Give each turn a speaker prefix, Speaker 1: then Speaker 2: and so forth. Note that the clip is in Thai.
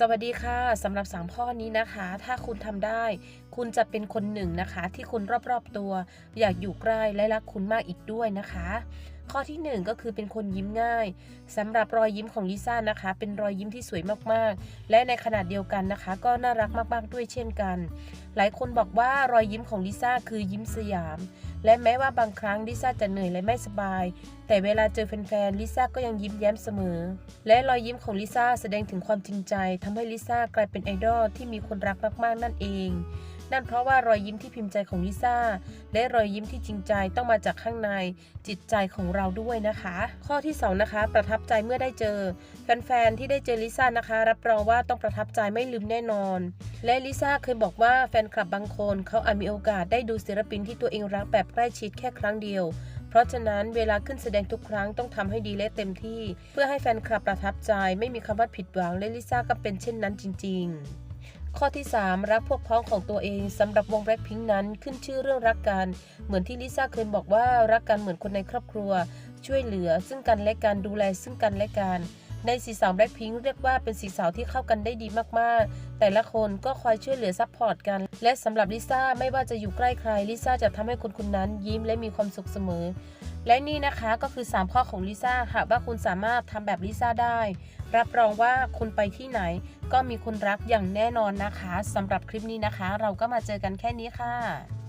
Speaker 1: สวัสดีค่ะสำหรับสามข้อนี้นะคะ ถ้าคุณทำได้ คุณจะเป็นคนหนึ่งนะคะ ที่คนรอบๆตัว อยากอยู่ใกล้และรักคุณมากอีกด้วยนะคะ ข้อที่หนึ่งก็คือเป็นคนยิ้มง่ายสำหรับรอยยิ้มของลิซ่านะคะ เป็นรอยยิ้มที่สวยมากๆ และในขณะเดียวกันนะคะ ก็น่ารักมากๆด้วยเช่นกัน หลายคนบอกว่ารอยยิ้มของลิซ่าคือยิ้มสยาม และแม้ว่าบางครั้งลิซ่าจะเหนื่อยและไม่สบาย แต่เวลาเจอแฟนๆลิซ่าก็ยังยิ้มแย้มเสมอ และรอยยิ้มของลิซ่าแสดงถึงความจริงใจทำให้ลิซ่ากลายเป็นไอดอลที่มีคนรักมากๆ นั่นเอง นั่นเพราะว่ารอยยิ้มที่พิมพ์ใจของลิซ่าและรอยยิ้มที่จริงใจต้องมาจากข้างในจิตใจของเราด้วยนะคะ ข้อที่สองนะคะประทับใจเมื่อได้เจอ แฟนๆที่ได้เจอลิซ่านะคะ รับรองว่าต้องประทับใจไม่ลืมแน่นอน และลิซ่าเคยบอกว่าแฟนคลับบางคนเขาอาจมีโอกาสได้ดูศิลปินที่ตัวเองรักแบบใกล้ชิดแค่ครั้งเดียวเพราะฉะนั้นเวลาขึ้นแสดงทุกครั้งต้องทำให้ดีและเต็มที่ เพื่อให้แฟนคลับประทับใจไม่มีคำว่าผิดหวังและลิซ่าก็เป็นเช่นนั้นจริง ๆ ข้อที่ 3 รักพวกพ้องของตัวเองสำหรับวงแบล็คพิงนั้นขึ้นชื่อเรื่องรักกัน เหมือนที่ลิซ่าเคยบอกว่ารักกันเหมือนคนในครอบครัว ช่วยเหลือซึ่งกันและกันดูแลซึ่งกันและกัน ในสีสาวแบล็คพิงเรียกว่าเป็นสีสาวที่เข้ากันได้ดีมากๆ แต่ละคนก็คอยช่วยเหลือซัพพอร์ตกัน และสำหรับลิซ่าไม่ว่าจะอยู่ใกล้ใครลิซ่าจะทำให้คนคนนั้นยิ้มและมีความสุขเสมอ และนี่นะคะก็คือ 3 ข้อของลิซ่าค่ะว่าคุณสามารถทำแบบลิซ่าได้ รับรองว่าคุณไปที่ไหน ก็มีคนรักอย่างแน่นอนนะคะสำหรับคลิปนี้นะคะ เราก็มาเจอกันแค่นี้ค่ะ